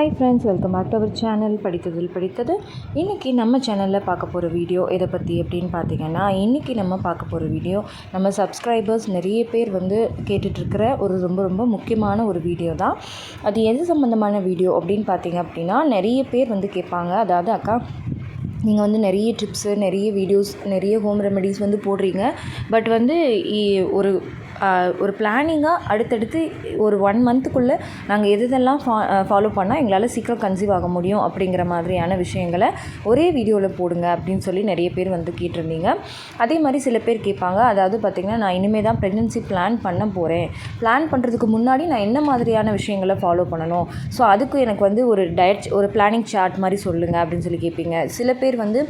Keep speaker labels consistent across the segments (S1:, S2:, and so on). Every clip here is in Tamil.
S1: Hi friends welcome back to our channel படித்ததில் படித்தது. இன்றைக்கி நம்ம சேனலில் பார்க்க போகிற வீடியோ இதை பற்றி அப்படின்னு பார்த்தீங்கன்னா இன்றைக்கி நம்ம பார்க்க போகிற வீடியோ நம்ம சப்ஸ்கிரைபர்ஸ் நிறைய பேர் வந்து கேட்டுட்ருக்கிற ஒரு ரொம்ப ரொம்ப முக்கியமான ஒரு வீடியோ தான். அது எது சம்மந்தமான வீடியோ அப்படின்னு பார்த்தீங்க அப்படின்னா நிறைய பேர் வந்து கேட்பாங்க. அதாவது அக்கா நீங்கள் வந்து நிறைய ட்ரிப்ஸு நிறைய வீடியோஸ் நிறைய ஹோம் ரெமெடிஸ் வந்து போடுறீங்க. பட் வந்து இ- ஒரு ஒரு பிளானிங்காக அடுத்தடுத்து ஒரு ஒன் மந்த்துக்குள்ளே நாங்கள் எது எதெல்லாம் ஃபா ஃபாலோ பண்ணால் எங்களால் சீக்கிரம் கன்சீவ் ஆக முடியும் அப்படிங்கிற மாதிரியான விஷயங்களை ஒரே வீடியோவில் போடுங்க அப்படின்னு சொல்லி நிறைய பேர் வந்து கேட்டிருந்தீங்க. அதே மாதிரி சில பேர் கேட்பாங்க அதாவது பார்த்திங்கன்னா நான் இனிமேல் தான் ப்ரெக்னென்சி பிளான் பண்ண போகிறேன் பிளான் பண்ணுறதுக்கு முன்னாடி நான் என்ன மாதிரியான விஷயங்களை ஃபாலோ பண்ணணும்? ஸோ அதுக்கு எனக்கு வந்து ஒரு டயட் ஒரு பிளானிங் சார்ட் மாதிரி சொல்லுங்கள் அப்படின்னு சொல்லி கேட்பீங்க. சில பேர் வந்து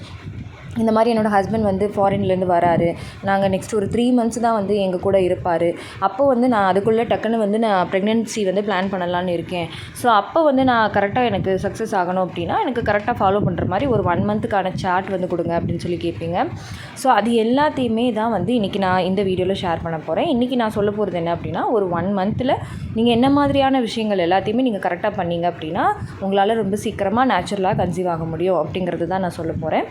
S1: இந்த மாதிரி என்னோடய ஹஸ்பண்ட் வந்து ஃபாரின்லேருந்து வராரு. நாங்கள் நெக்ஸ்ட் ஒரு த்ரீ மந்த்ஸ் தான் வந்து எங்கள் கூட இருப்பார். அப்போ வந்து நான் அதுக்குள்ளே டக்குன்னு வந்து நான் ப்ரெக்னென்சி வந்து பிளான் பண்ணலான்னு இருக்கேன். ஸோ அப்போ வந்து நான் கரெக்டாக எனக்கு சக்ஸஸ் ஆகணும் அப்படின்னா எனக்கு கரெக்டாக ஃபாலோ பண்ணுற மாதிரி ஒரு ஒன் மந்த்துக்கான சார்ட் வந்து கொடுங்க அப்படின்னு சொல்லி கேட்பீங்க. ஸோ அது எல்லாத்தையுமே தான் வந்து இன்றைக்கி நான் இந்த வீடியோவில் ஷேர் பண்ண போகிறேன் இன்றைக்கி நான் சொல்ல போகிறது என்ன அப்படின்னா ஒரு ஒன் மந்த்தில் நீங்கள் என்ன மாதிரியான விஷயங்கள் எல்லாத்தையுமே நீங்கள் கரெக்டாக பண்ணீங்க அப்படின்னா உங்களால் ரொம்ப சீக்கிரமாக நேச்சுரலாக கன்சீவ் ஆக முடியும் அப்படிங்கிறது தான் நான் சொல்ல போகிறேன்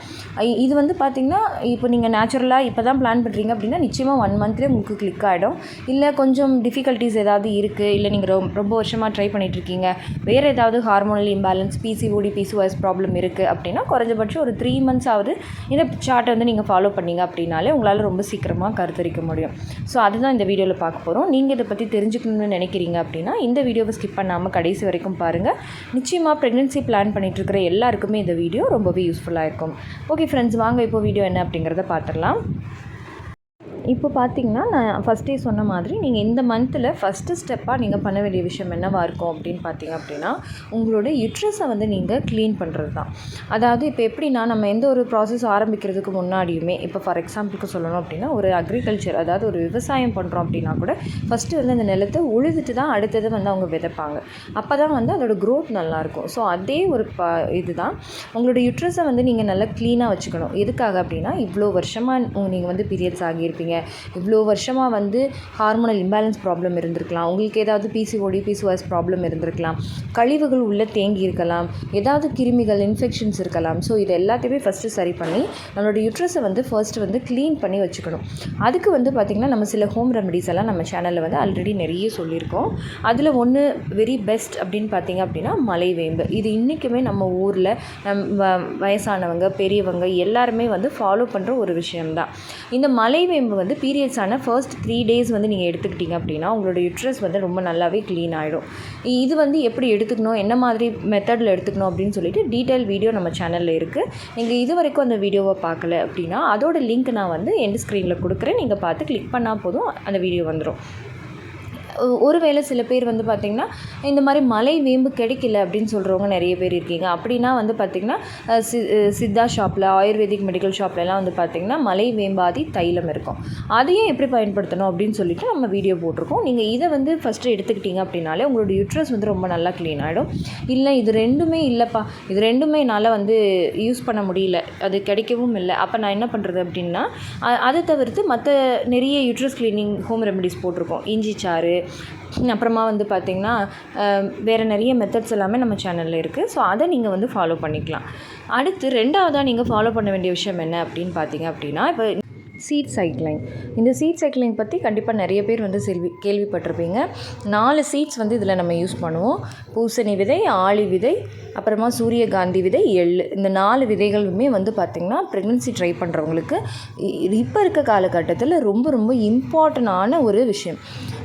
S1: இது வந்து பார்த்திங்கன்னா இப்போ நீங்கள் நேச்சுரலாக இப்போ தான் பிளான் பண்ணுறீங்க அப்படின்னா நிச்சயமாக ஒன் மந்த்லேயே உங்களுக்கு கிளிக் ஆகிடும் இல்லை கொஞ்சம் டிஃபிகல்ட்டிஸ் ஏதாவது இருக்குது இல்லை நீங்கள் ரொம்ப ரொம்ப வருஷமாக ட்ரை பண்ணிகிட்ருக்கீங்க வேறு ஏதாவது hormonal imbalance PCOD PCOS problem இருக்குது அப்படின்னா குறைஞ்சபட்சம் ஒரு த்ரீ மந்த்ஸ் ஆகுது இந்த சார்ட்டை வந்து நீங்கள் ஃபாலோ பண்ணீங்க அப்படின்னாலே உங்களால் ரொம்ப சீக்கிரமாக கருத்தரிக்க முடியும். ஸோ அதுதான் இந்த வீடியோவில் பார்க்க போகிறோம் நீங்கள் இதை பற்றி தெரிஞ்சுக்கணும்னு நினைக்கிறீங்க அப்படின்னா இந்த வீடியோவை ஸ்கிப் பண்ணாமல் கடைசி வரைக்கும் பாருங்கள் நிச்சயமாக ப்ரெக்னென்சி பிளான் பண்ணிகிட்ருக்கிற இருக்கிற எல்லாருக்குமே இந்த வீடியோ ரொம்பவே யூஸ்ஃபுல்லாக இருக்கும். ஓகே ஃப்ரெண்ட்ஸ் வாங்க இப்போ வீடியோ என்ன அப்படிங்கிறத பார்த்துடலாம். இப்போ பார்த்தீங்கன்னா நான் ஃபஸ்ட்டே சொன்ன மாதிரி நீங்கள் இந்த மந்தில் ஃபஸ்ட்டு ஸ்டெப்பாக நீங்கள் பண்ண வேண்டிய விஷயம் என்னவாக இருக்கும் அப்படின்னு பார்த்தீங்க அப்படின்னா உங்களோட யுட்ரஸை வந்து நீங்கள் க்ளீன் பண்ணுறது தான் அதாவது இப்போ எப்படின்னா நம்ம எந்த ஒரு ப்ராசஸ் ஆரம்பிக்கிறதுக்கு முன்னாடியுமே இப்போ ஃபார் எக்ஸாம்பிளுக்கு சொல்லணும் அப்படின்னா ஒரு அக்ரிகல்ச்சர் அதாவது ஒரு விவசாயம் பண்ணுறோம் அப்படின்னா கூட ஃபஸ்ட்டு வந்து அந்த நிலத்தை உழுதுட்டு தான் அடுத்தது வந்து அவங்க விதைப்பாங்க. அப்போ தான் வந்து அதோட க்ரோத் நல்லாயிருக்கும். ஸோ அதே ஒரு ப இதுதான். உங்களோட யுட்ரஸை வந்து நீங்கள் நல்லா க்ளீனாக வச்சுக்கணும். எதுக்காக அப்படின்னா இவ்வளோ வருஷமாக நீங்கள் வந்து பீரியட்ஸ் ஆகியிருப்பீங்க. இவ்வளோ வருஷமாக வந்து ஹார்மோனல் இம்பேலன்ஸ் ப்ராப்ளம் இருந்திருக்கலாம். உங்களுக்கு ஏதாவது பிசிஓடி பிசிஓஎஸ் ப்ராப்ளம் இருந்திருக்கலாம். கழிவுகள் உள்ளே தேங்கி இருக்கலாம். ஏதாவது கிருமிகள் இன்ஃபெக்ஷன்ஸ் இருக்கலாம். ஸோ இது எல்லாத்தையுமே ஃபஸ்ட்டு சரி பண்ணி நம்மளோட யூட்ரஸை வந்து ஃபர்ஸ்ட் வந்து க்ளீன் பண்ணி வச்சுக்கணும். அதுக்கு வந்து பார்த்திங்கன்னா நம்ம சில ஹோம் ரெமடிஸ் எல்லாம் நம்ம சேனலில் வந்து ஆல்ரெடி நிறைய சொல்லியிருக்கோம். அதில் ஒன்று வெரி பெஸ்ட் அப்படின்னு பார்த்தீங்க அப்படின்னா மலைவேம்பு. இது இன்றைக்குமே நம்ம ஊரில் நம் வ- வயசானவங்க பெரியவங்க எல்லாருமே வந்து ஃபாலோ பண்ணுற ஒரு விஷயம்தான். இந்த மலைவேம்பு வந்து பீரியட்ஸான ஃபர்ஸ்ட் த்ரீ டேஸ் வந்து நீங்கள் எடுத்துக்கிட்டீங்க அப்படின்னா உங்களோட யூட்ரஸ் வந்து ரொம்ப நல்லாவே க்ளீன் ஆகிடும் இது வந்து எப்படி எடுத்துக்கணும் என்ன மாதிரி மெத்தடில் எடுத்துக்கணும் அப்படின்னு சொல்லிட்டு டீட்டெயில் வீடியோ நம்ம சேனலில் இருக்குது நீங்கள் இது வரைக்கும் அந்த வீடியோவை பார்க்கல அப்படின்னா அதோட லிங்க் நான் வந்து எண்ட் ஸ்க்ரீனில் கொடுக்குறேன். நீங்கள் பார்த்து கிளிக் பண்ணால் போதும் அந்த வீடியோ வந்துடும் ஒருவேளை சில பேர் வந்து பார்த்திங்கன்னா இந்த மாதிரி மலை வேம்பு கிடைக்கல அப்படின்னு சொல்கிறவங்க நிறைய பேர் இருக்கீங்க. அப்படின்னா வந்து பார்த்திங்கன்னா சி சித்தா ஷாப்பில் ஆயுர்வேதிக் மெடிக்கல் ஷாப்லலாம் வந்து பார்த்திங்கன்னா மலை வேம்பாதி தைலம் இருக்கும். அதையும் எப்படி பயன்படுத்தணும் அப்படின்னு சொல்லிட்டு நம்ம வீடியோ போட்டிருக்கோம். நீங்கள் இதை வந்து ஃபஸ்ட்டு எடுத்துக்கிட்டீங்க அப்படின்னாலே உங்களோட யூட்ரஸ் வந்து ரொம்ப நல்லா க்ளீன் ஆகிடும் இல்லை இது ரெண்டுமே இல்லைப்பா. இது ரெண்டுமே என்னால் வந்து யூஸ் பண்ண முடியல. அது கிடைக்கவும் இல்லை. அப்போ நான் என்ன பண்ணுறது அப்படின்னா அதை தவிர்த்து மற்ற நிறைய யூட்ரஸ் க்ளீனிங் ஹோம் ரெமெடிஸ் போட்டிருக்கோம். இஞ்சி சாறு அப்புறமா வந்து பார்த்திங்கன்னா வேறு நிறைய மெத்தட்ஸ் எல்லாமே நம்ம சேனலில் இருக்குது ஸோ அதை நீங்கள் வந்து ஃபாலோ பண்ணிக்கலாம். அடுத்து ரெண்டாவதாக நீங்கள் ஃபாலோ பண்ண வேண்டிய விஷயம் என்ன அப்படின்னு பார்த்தீங்க அப்படின்னா இப்போ சீட் சைக்கிளிங் இந்த சீட் சைக்கிளிங் பற்றி கண்டிப்பாக நிறைய பேர் வந்து செல்வி கேள்விப்பட்டிருப்பீங்க. நாலு சீட்ஸ் வந்து இதில் நம்ம யூஸ் பண்ணுவோம். பூசணி விதை ஆளி விதை அப்புறமா சூரியகாந்தி விதை எள்ளு. இந்த நாலு விதைகளுமே வந்து பார்த்திங்கன்னா ப்ரெக்னென்சி ட்ரை பண்ணுறவங்களுக்கு இப்போ இருக்க காலகட்டத்தில் ரொம்ப ரொம்ப இம்பார்ட்டண்டான ஒரு விஷயம்.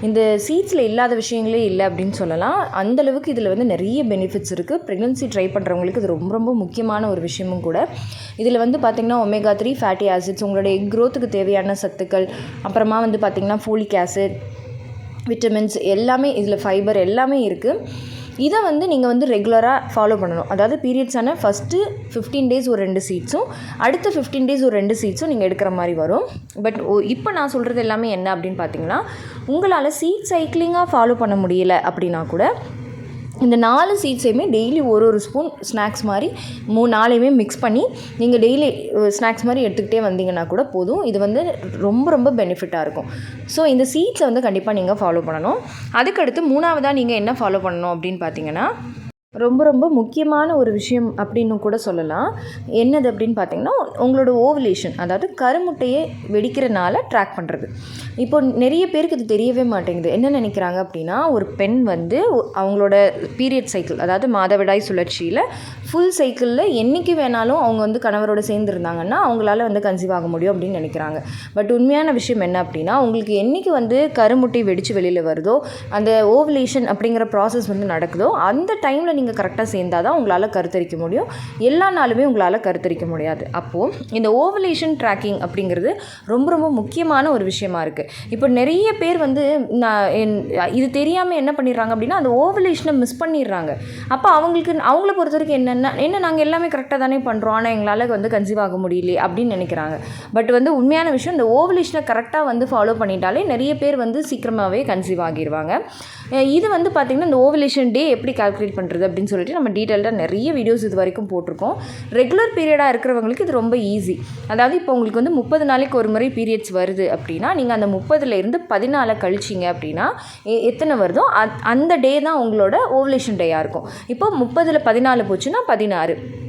S1: இந்த சீட்ஸில் இல்லாத விஷயங்களே இல்லை அப்படின்னு சொல்லலாம். அந்தளவுக்கு இதில் வந்து நிறைய பெனிஃபிட்ஸ் இருக்குது ப்ரெக்னென்சி ட்ரை பண்ணுறவங்களுக்கு இது ரொம்ப ரொம்ப முக்கியமான ஒரு விஷயமும் கூட. இதில் வந்து பார்த்திங்கன்னா ஒமேகா த்ரீ ஃபேட்டி ஆசிட்ஸ் உங்களுடைய க்ரோத்துக்கு தேவையான சத்துக்கள் அப்புறமா வந்து பார்த்திங்கன்னா ஃபோலிக் ஆசிட் விட்டமின்ஸ் எல்லாமே இதில் ஃபைபர் எல்லாமே இருக்குது இதை வந்து நீங்கள் வந்து ரெகுலராக ஃபாலோ பண்ணணும். அதாவது பீரியட்ஸான ஃபஸ்ட்டு ஃபிஃப்டீன் டேஸ் ஒரு ரெண்டு சீட்ஸும் அடுத்த ஃபிஃப்டீன் டேஸ் ஒரு ரெண்டு சீட்ஸும் நீங்கள் எடுக்கிற மாதிரி வரும். பட் இப்போ நான் சொல்கிறது எல்லாமே என்ன அப்படின்னு பார்த்தீங்கன்னா உங்களால் சீட் சைக்கிளிங்காக ஃபாலோ பண்ண முடியல அப்படின்னா கூட இந்த நாலு சீட்ஸையுமே டெய்லி ஒரு ஒரு ஸ்பூன் ஸ்நாக்ஸ் மாதிரி மூ நாளையுமே மிக்ஸ் பண்ணி நீங்கள் டெய்லி ஸ்நாக்ஸ் மாதிரி எடுத்துக்கிட்டே வந்தீங்கன்னா கூட போதும். இது வந்து ரொம்ப ரொம்ப பெனிஃபிட்டாக இருக்கும். ஸோ இந்த சீட்ஸை வந்து கண்டிப்பாக நீங்கள் ஃபாலோ பண்ணணும். அதுக்கடுத்து மூணாவதாக நீங்கள் என்ன ஃபாலோ பண்ணணும் அப்படின்னு பார்த்தீங்கன்னா ரொம்ப ரொம்ப முக்கியமான ஒரு விஷயம் அப்படின்னு கூட சொல்லலாம். என்னது அப்படின்னு பார்த்தீங்கன்னா உங்களோட ஓவலேஷன் அதாவது கருமுட்டையை வெடிக்கிறனால ட்ராக் பண்ணுறது இப்போ நிறைய பேருக்கு இது தெரியவே மாட்டேங்குது. என்ன நினைக்கிறாங்க அப்படின்னா ஒரு பெண் வந்து அவங்களோட பீரியட் சைக்கிள் அதாவது மாதவிடாய் சுழற்சியில் ஃபுல் சைக்கிளில் என்றைக்கு வேணாலும் அவங்க வந்து கணவரோட சேர்ந்துருந்தாங்கன்னா அவங்களால வந்து கன்சீவ் ஆக முடியும் அப்படின்னு நினைக்கிறாங்க. பட் உண்மையான விஷயம் என்ன அப்படின்னா உங்களுக்கு என்றைக்கு வந்து கருமுட்டை வெடித்து வெளியில் வருதோ அந்த ஓவலேஷன் அப்படிங்கிற ப்ராசஸ் வந்து நடக்குதோ அந்த டைமில் நீங்கள் கரெக்டாக சேர்ந்தால் தான் உங்களால் கருத்தரிக்க முடியும். எல்லா நாளுமே உங்களால் கருத்தரிக்க முடியாது. அப்போது இந்த ஓவலேஷன் ட்ராக்கிங் அப்படிங்கிறது ரொம்ப ரொம்ப முக்கியமான ஒரு விஷயமா இருக்குது இப்போ நிறைய பேர் வந்து நான் என் இது தெரியாமல் என்ன பண்ணிடுறாங்க அப்படின்னா அந்த ஓவலேஷனை மிஸ் பண்ணிடுறாங்க. அப்போ அவங்களுக்கு அவங்கள பொறுத்த வரைக்கும் என்ன என்ன நாங்கள் எல்லாமே கரெக்டாக தானே பண்ணுறோம் ஆனால் எங்களால் வந்து கன்சீவ் ஆக முடியலையே அப்படின்னு நினைக்கிறாங்க. பட் வந்து உண்மையான விஷயம் இந்த ஓவலேஷனை கரெக்டாக வந்து ஃபாலோ பண்ணிட்டாலே நிறைய பேர் வந்து சீக்கிரமாகவே கன்சீவ் ஆகிடுவாங்க இது வந்து பார்த்திங்கன்னா இந்த ஓவலேஷன் டே எப்படி கால்குலேட் பண்ணுறது அப்படின்னு சொல்லிட்டு நம்ம டீட்டெயில்டாக நிறைய வீடியோஸ் இது வரைக்கும் போட்டிருக்கோம். ரெகுலர் பீரியடாக இருக்கிறவங்களுக்கு இது ரொம்ப ஈஸி அதாவது இப்போ உங்களுக்கு வந்து முப்பது நாளைக்கு ஒரு முறை பீரியட்ஸ் வருது அப்படின்னா நீங்கள் அந்த முப்பதுலேருந்து பதினாலை கழிச்சிங்க அப்படின்னா எ- எத்தனை வருதோ அத்- அந்த டே தான் உங்களோட ஓவலேஷன் டேயாக இருக்கும். இப்போ முப்பதில் பதினாலு போச்சுன்னா பதினாறு.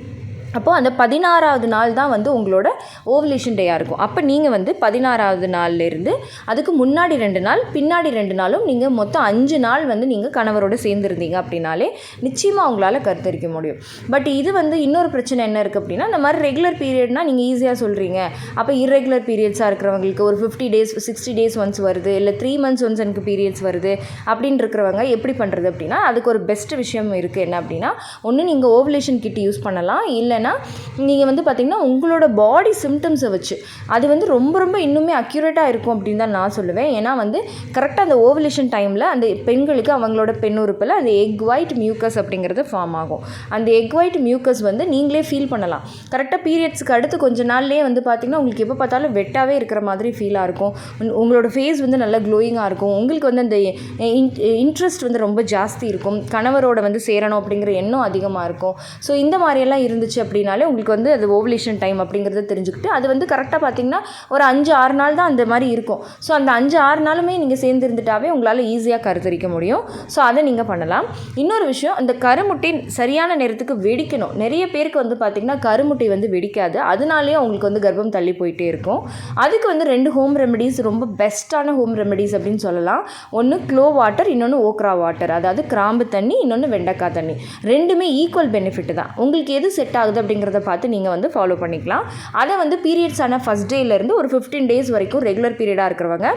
S1: அப்போது அந்த பதினாறாவது நாள் தான் வந்து உங்களோட ஓவலேஷன் டேயாக இருக்கும். அப்போ நீங்கள் வந்து பதினாறாவது நாள்லேருந்து அதுக்கு முன்னாடி ரெண்டு நாள் பின்னாடி ரெண்டு நாளும் நீங்கள் மொத்தம் அஞ்சு நாள் வந்து நீங்கள் கணவரோடு சேர்ந்துருந்தீங்க அப்படின்னாலே நிச்சயமாக உங்களால் கருத்தரிக்க முடியும். பட் இது வந்து இன்னொரு பிரச்சனை என்ன இருக்குது அப்படின்னா இந்த மாதிரி ரெகுலர் பீரியட்னால் நீங்கள் ஈஸியாக சொல்கிறீங்க அப்போ இரெகுலர் பீரியட்ஸாக இருக்கிறவங்களுக்கு ஒரு fifty days sixty days once வருது இல்லை த்ரீ மந்த்ஸ் ஒன்ஸ் எனக்கு பீரியட்ஸ் வருது அப்படின்னு இருக்கிறவங்க எப்படி பண்ணுறது அப்படின்னா அதுக்கு ஒரு பெஸ்ட் விஷயம் இருக்குது என்ன அப்படின்னா ஒன்று நீங்கள் ஓவலேஷன் கிட் யூஸ் பண்ணலாம் இல்லைன்னா நீங்கள் வந்து பார்த்திங்கன்னா உங்களோட பாடி சிம்டம்ஸை வச்சு அது வந்து ரொம்ப ரொம்ப இன்னுமே அக்யூரேட்டாக இருக்கும் அப்படின்னு தான் நான் சொல்லுவேன். ஏன்னா வந்து கரெக்டாக அந்த ஓவலேஷன் டைமில் அந்த பெண்களுக்கு அவங்களோட பெண் உறுப்பில் அந்த எக் ஒயிட் மியூக்கஸ் அப்படிங்கிறது ஃபார்ம் ஆகும். அந்த எக் ஒயிட் மியூக்கஸ் வந்து நீங்களே ஃபீல் பண்ணலாம். கரெக்டாக பீரியட்ஸ்க்கு அடுத்து கொஞ்ச நாள்லேயே வந்து பார்த்திங்கன்னா உங்களுக்கு எப்போ பார்த்தாலும் வெட்டாகவே இருக்கிற மாதிரி ஃபீலாக இருக்கும். உங்களோட ஃபேஸ் வந்து நல்லா க்ளோயிங்காக இருக்கும். உங்களுக்கு வந்து அந்த இன்ட்ரெஸ்ட் வந்து ரொம்ப ஜாஸ்தி இருக்கும். கணவரோட வந்து சேரணும் அப்படிங்கிற எண்ணம் அதிகமாக இருக்கும். ஸோ இந்த மாதிரியெல்லாம் இருந்துச்சு அப்படின்னாலே உங்களுக்கு வந்து அது ஓவலேஷன் டைம் அப்படிங்கிறத தெரிஞ்சுக்கிட்டு அது வந்து கரெக்டாக பார்த்தீங்கன்னா ஒரு அஞ்சு ஆறு நாள் தான் அந்த மாதிரி இருக்கும். ஸோ அந்த அஞ்சு ஆறு நாளுமே நீங்கள் சேர்ந்து இருந்துட்டாவே உங்களால் ஈஸியாக கருத்தரிக்க முடியும். ஸோ அதை நீங்கள் பண்ணலாம். இன்னொரு விஷயம் அந்த கருமுட்டை சரியான நேரத்துக்கு வெடிக்கணும். நிறைய பேருக்கு வந்து பார்த்திங்கன்னா கருமுட்டை வந்து வெடிக்காது. அதனாலேயே அவங்களுக்கு வந்து கர்ப்பம் தள்ளி போயிட்டே இருக்கும். அதுக்கு வந்து ரெண்டு ஹோம் ரெமெடிஸ் ரொம்ப பெஸ்ட்டான ஹோம் ரெமெடிஸ் அப்படின்னு சொல்லலாம். ஒன்று க்ளோ வாட்டர் இன்னொன்று ஓக்ரா வாட்டர் அதாவது கிராம்பு தண்ணி இன்னொன்று வெண்டைக்காய் தண்ணி. ரெண்டுமே ஈக்குவல் பெனிஃபிட் தான். உங்களுக்கு எது செட் ஆகுது அப்படிங்கிறத பார்த்து நீங்கள் வந்து ஃபாலோ பண்ணிக்கலாம். அதை வந்து பீரியட்ஸ் ஆன ஃபஸ்ட் டேலேருந்து ஒரு ஃபிஃப்டீன் டேஸ் வரைக்கும் ரெகுலர் பீரியடாக இருக்கிறவங்க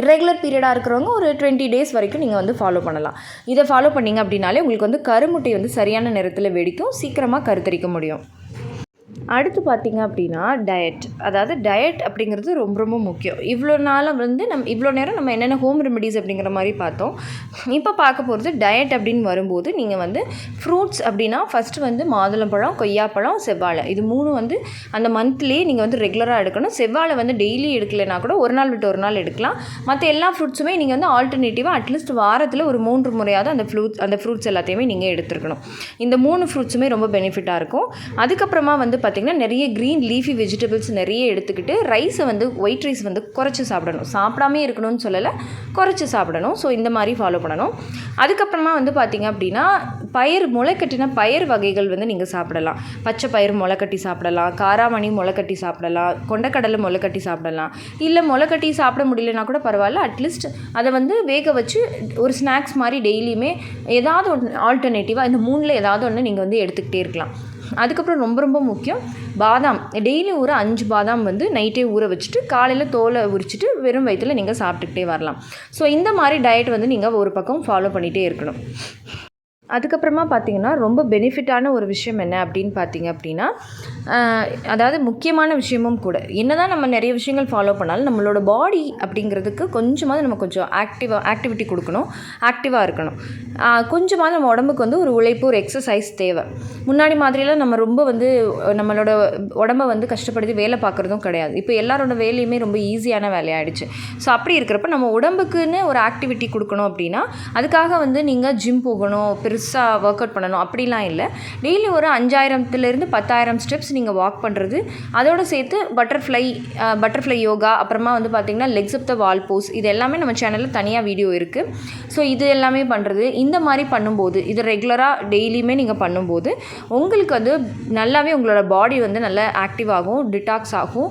S1: இரெகுலர் பீரியடாக இருக்கிறவங்க ஒரு டுவெண்ட்டி டேஸ் வரைக்கும் நீங்கள் வந்து ஃபாலோ பண்ணலாம். இதை ஃபாலோ பண்ணீங்க அப்படின்னாலே உங்களுக்கு வந்து கருமுட்டை வந்து சரியான நேரத்தில் வெடிக்கும் சீக்கிரமாக கருத்தரிக்க முடியும். அடுத்து பார்த்தீங்க அப்படின்னா டயட் அதாவது டயட் அப்படிங்கிறது ரொம்ப ரொம்ப முக்கியம். இவ்வளோ நாளாக வந்து நம்ம இவ்வளோ நேரம் நம்ம என்னென்ன ஹோம் ரெமெடிஸ் அப்படிங்கிற மாதிரி பார்த்தோம். இப்போ பார்க்க போகிறது டயட் அப்படின்னு வரும்போது நீங்கள் வந்து ஃப்ரூட்ஸ் அப்படின்னா ஃபஸ்ட்டு வந்து மாதுளம்பழம் கொய்யாப்பழம் செவ்வாழை. இது மூணு வந்து அந்த மந்த்லேயே நீங்கள் வந்து ரெகுலராக எடுக்கணும். செவ்வாழை வந்து டெய்லி எடுக்கலைன்னா கூட ஒரு நாள் விட்டு ஒரு நாள் எடுக்கலாம். மற்ற எல்லா ஃப்ரூட்ஸுமே நீங்கள் வந்து ஆல்டர்னேட்டிவாக அட்லீஸ்ட் வாரத்தில் ஒரு மூன்று முறையாவது அந்த ஃப்ரூட் அந்த ஃப்ரூட்ஸ் எல்லாத்தையுமே நீங்கள் எடுத்துருக்கணும். இந்த மூணு ஃப்ரூட்ஸுமே ரொம்ப பெனிஃபிட்டாக இருக்கும். அதுக்கப்புறமா வந்து பார்த்திங்கன்னா நிறைய க்ரீன் லீஃபி வெஜிடபிள்ஸ் நிறைய எடுத்துக்கிட்டு ரைஸை வந்து ஒயிட் ரைஸ் வந்து குறைச்சி சாப்பிடணும். சாப்பிடாமே இருக்கணும்னு சொல்லலை குறைச்சி சாப்பிடணும். ஸோ இந்த மாதிரி ஃபாலோ பண்ணணும். அதுக்கப்புறமா வந்து பார்த்திங்க அப்படின்னா பயிர் முளைக்கட்டின பயிர் வகைகள் வந்து நீங்கள் சாப்பிடலாம். பச்சை பயிர் முளைக்கட்டி சாப்பிடலாம் காராமணி முளைக்கட்டி சாப்பிடலாம் கொண்டக்கடலை முளைக்கட்டி சாப்பிடலாம். இல்லை முளைக்கட்டி சாப்பிட முடியலனா கூட பரவாயில்ல அட்லீஸ்ட் அதை வந்து வேக வச்சு ஒரு ஸ்நாக்ஸ் மாதிரி டெய்லியுமே ஏதாவது ஒன்று ஆல்டர்னேட்டிவாக இந்த மூணில் ஏதாவது ஒன்று நீங்கள் வந்து எடுத்துக்கிட்டே இருக்கலாம். அதுக்கப்புறம் ரொம்ப ரொம்ப முக்கியம் பாதாம். டெய்லி ஊற அஞ்சு பாதாம் வந்து நைட்டே ஊற வச்சுட்டு காலையில் தோலை உரிச்சிட்டு வெறும் வயிற்றில் நீங்கள் சாப்பிட்டுக்கிட்டே வரலாம். ஸோ இந்த மாதிரி டயட் வந்து நீங்கள் ஒரு பக்கம் ஃபாலோ பண்ணிகிட்டே இருக்கணும். அதுக்கப்புறமா பார்த்தீங்கன்னா ரொம்ப பெனிஃபிட்டான ஒரு விஷயம் என்ன அப்படின்னு பார்த்தீங்க அப்படின்னா அதாவது முக்கியமான விஷயமும் கூட. என்னதான் நம்ம நிறைய விஷயங்கள் ஃபாலோ பண்ணாலும் நம்மளோட பாடி அப்படிங்கிறதுக்கு கொஞ்சமாவது நம்ம கொஞ்சம் ஆக்டிவாக ஆக்டிவிட்டி கொடுக்கணும். ஆக்டிவாக இருக்கணும். கொஞ்சமாவது நம்ம உடம்புக்கு வந்து ஒரு உழைப்பு ஒரு எக்ஸசைஸ் தேவை. முன்னாடி மாதிரியெல்லாம் நம்ம ரொம்ப வந்து நம்மளோட உடம்ப வந்து கஷ்டப்படுத்தி வேலை பார்க்குறதும் கிடையாது. இப்போ எல்லாரோட வேலையுமே ரொம்ப ஈஸியான வேலையாயிடுச்சு. ஸோ அப்படி இருக்கிறப்ப நம்ம உடம்புக்குன்னு ஒரு ஆக்டிவிட்டி கொடுக்கணும் அப்படின்னா அதுக்காக வந்து நீங்கள் ஜிம் போகணும் பெருசாக பெருசாக ஒர்க் அவுட் பண்ணணும். அப்படிலாம் இல்லை. டெய்லி ஒரு அஞ்சாயிரத்துலேருந்து பத்தாயிரம் ஸ்டெப்ஸ் நீங்கள் வாக் பண்ணுறது. அதோடு சேர்த்து பட்டர்ஃப்ளை பட்டர்ஃப்ளை யோகா அப்புறமா வந்து பார்த்திங்கன்னா legs of the wall pose இது எல்லாமே நம்ம சேனலில் தனியாக வீடியோ இருக்குது ஸோ இது எல்லாமே பண்ணுறது. இந்த மாதிரி பண்ணும்போது இது ரெகுலராக டெய்லியுமே நீங்கள் பண்ணும்போது உங்களுக்கு வந்து நல்லாவே உங்களோட பாடி வந்து நல்லா ஆக்டிவ் ஆகும் டிடாக்ஸ் ஆகும்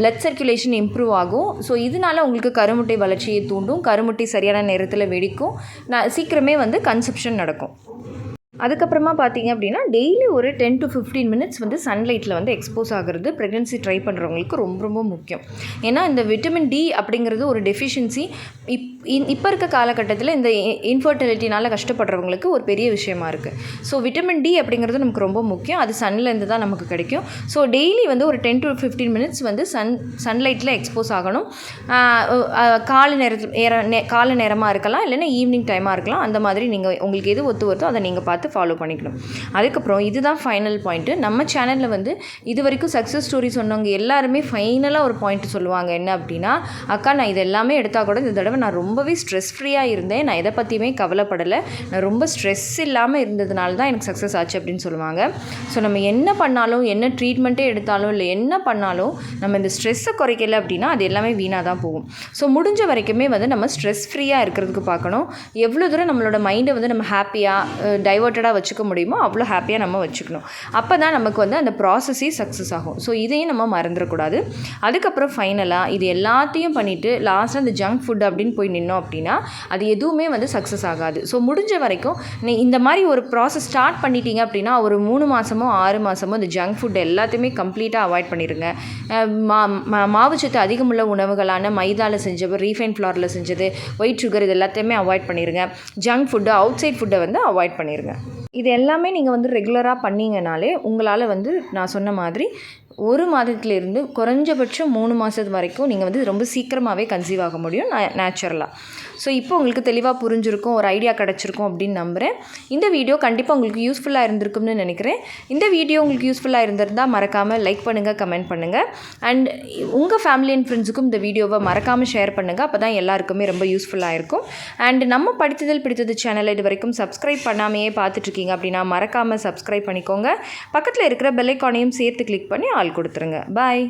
S1: பிளட் சர்க்குலேஷன் இம்ப்ரூவ் ஆகும். ஸோ இதனால உங்களுக்கு கருமுட்டை வளர்ச்சியை தூண்டும் கருமுட்டை சரியான நேரத்தில் வெடிக்கும். நான் சீக்கிரமே வந்து கன்செப்ஷன் நடக்கும். அதுக்கப்புறமா பார்த்தீங்க அப்படின்னா டெய்லி ஒரு டென் டு ஃபிஃப்டீன் மினிட்ஸ் வந்து சன்லைட்டில் வந்து எக்ஸ்போஸ் ஆகிறது ப்ரெக்னென்சி ட்ரை பண்ணுறவங்களுக்கு ரொம்ப ரொம்ப முக்கியம். ஏன்னா இந்த விட்டமின் டி அப்படிங்கிறது ஒரு டெஃபிஷியன்சி இப் இப்போ இருக்க காலகட்டத்தில் இந்த இன்ஃபர்டிலிட்டினால் கஷ்டப்படுறவங்களுக்கு ஒரு பெரிய விஷயமா இருக்குது ஸோ விட்டமின் டி அப்படிங்கிறது நமக்கு ரொம்ப முக்கியம். அது சன்லேருந்து தான் நமக்கு கிடைக்கும். ஸோ டெய்லி வந்து ஒரு டென் டு ஃபிஃப்டீன் மினிட்ஸ் வந்து சன் சன்லைட்டில் எக்ஸ்போஸ் ஆகணும். காலை நேரத்தில் நேர காலை நேரமாக இருக்கலாம். இல்லைன்னா ஈவினிங் டைமாக இருக்கலாம். அந்த மாதிரி நீங்கள் உங்களுக்கு எது ஒத்து வருதோ அதை நீங்கள் பார்த்து ஃபாலோ பண்ணிக்கணும். அதுக்கப்புறம் இதுதான் ஃபைனல் பாயிண்ட்டு நம்ம சேனலில் வந்து இது வரைக்கும் சக்ஸஸ் ஸ்டோரி சொன்னவங்க எல்லாருமே ஃபைனலாக ஒரு பாயிண்ட் சொல்லுவாங்க. என்ன அப்படின்னா அக்கா நான் இது எல்லாமே எடுத்தால் கூட இந்த தடவை நான் ரொம்ப ரொம்பவே ஸ்ட்ரெஸ் ஃப்ரீயாக இருந்தேன். நான் எதை பற்றியுமே கவலைப்படலை. நான் ரொம்ப ஸ்ட்ரெஸ் இல்லாமல் இருந்ததுனால தான் எனக்கு சக்ஸஸ் ஆச்சு அப்படின்னு சொல்லுவாங்க. ஸோ நம்ம என்ன பண்ணாலும் என்ன ட்ரீட்மெண்ட்டே எடுத்தாலும் இல்லை என்ன பண்ணாலும் நம்ம இந்த ஸ்ட்ரெஸ்ஸை குறைக்கல அப்படின்னா அது எல்லாமே வீணாக தான் போகும். ஸோ முடிஞ்ச வரைக்குமே வந்து நம்ம ஸ்ட்ரெஸ் ஃப்ரீயாக இருக்கிறதுக்கு பார்க்கணும். எவ்வளோ தூரம் நம்மளோட மைண்டை வந்து நம்ம ஹாப்பியாக டைவர்ட்டடாக வச்சுக்க முடியுமோ அவ்வளோ ஹாப்பியாக நம்ம வச்சுக்கணும். அப்போ தான் நமக்கு வந்து அந்த ப்ராசஸே சக்ஸஸ் ஆகும். ஸோ இதையும் நம்ம மறந்துடக்கூடாது. அதுக்கப்புறம் ஃபைனலாக இது எல்லாத்தையும் பண்ணிவிட்டு லாஸ்ட்டாக அந்த ஜங்க் ஃபுட் அப்படின்னு போய் நின்னோம் அப்படின்னா அது எதுவுமே வந்து சக்ஸஸ் ஆகாது. ஸோ முடிஞ்ச வரைக்கும் நீ இந்த மாதிரி ஒரு ப்ராசஸ் ஸ்டார்ட் பண்ணிட்டீங்க அப்படின்னா ஒரு மூணு மாதமோ ஆறு மாதமோ இந்த ஜங்க் ஃபுட் எல்லாத்தையுமே கம்ப்ளீட்டாக அவாய்ட் பண்ணிடுங்க மா மாவுச்சத்து அதிகமுள்ள உணவுகளான மைதாவில் செஞ்சது ரீஃபைன் ஃப்ளாரில் செஞ்சது ஒயிட் சுகர் இது எல்லாத்தையுமே அவாய்ட் பண்ணிடுங்க ஜங்க் ஃபுட்டு அவுட் சைட் ஃபுட்டை வந்து அவாய்ட் பண்ணிடுங்க இது எல்லாமே நீங்கள் வந்து ரெகுலராக பண்ணிங்கனாலே உங்களால் வந்து நான் சொன்ன மாதிரி ஒரு மாதத்துலேருந்து குறைஞ்சபட்சம் மூணு மாதத்து வரைக்கும் நீங்கள் வந்து ரொம்ப சீக்கிரமாகவே கன்சீவ் ஆக முடியும் நேச்சுரலாக ஸோ இப்போ உங்களுக்கு தெளிவாக புரிஞ்சிருக்கும் ஒரு ஐடியா கிடச்சிருக்கும் அப்படின்னு நம்புகிறேன் இந்த வீடியோ கண்டிப்பாக உங்களுக்கு யூஸ்ஃபுல்லாக இருந்திருக்கும்னு நினைக்கிறேன். இந்த வீடியோ உங்களுக்கு யூஸ்ஃபுல்லாக இருந்திருந்தால் மறக்காமல் லைக் பண்ணுங்கள் கமெண்ட் பண்ணுங்கள் அண்ட் உங்கள் ஃபேமிலி அண்ட் ஃப்ரெண்ட்ஸுக்கும் இந்த வீடியோவை மறக்காமல் ஷேர் பண்ணுங்கள் அப்போ தான் எல்லாருக்குமே ரொம்ப யூஸ்ஃபுல்லாக இருக்கும். அண்ட் நம்ம படித்ததில் பிடித்தது சேனலை இது வரைக்கும் சப்ஸ்கிரைப் பண்ணாமையே பார்த்துட்ருக்கீங்க அப்படின்னா மறக்காமல் சப்ஸ்கிரைப் பண்ணிக்கோங்க. பக்கத்தில் இருக்கிற பெல்லைக்கானையும் சேர்த்து கிளிக் பண்ணி ஆள் கொடுத்துருங்க. பாய்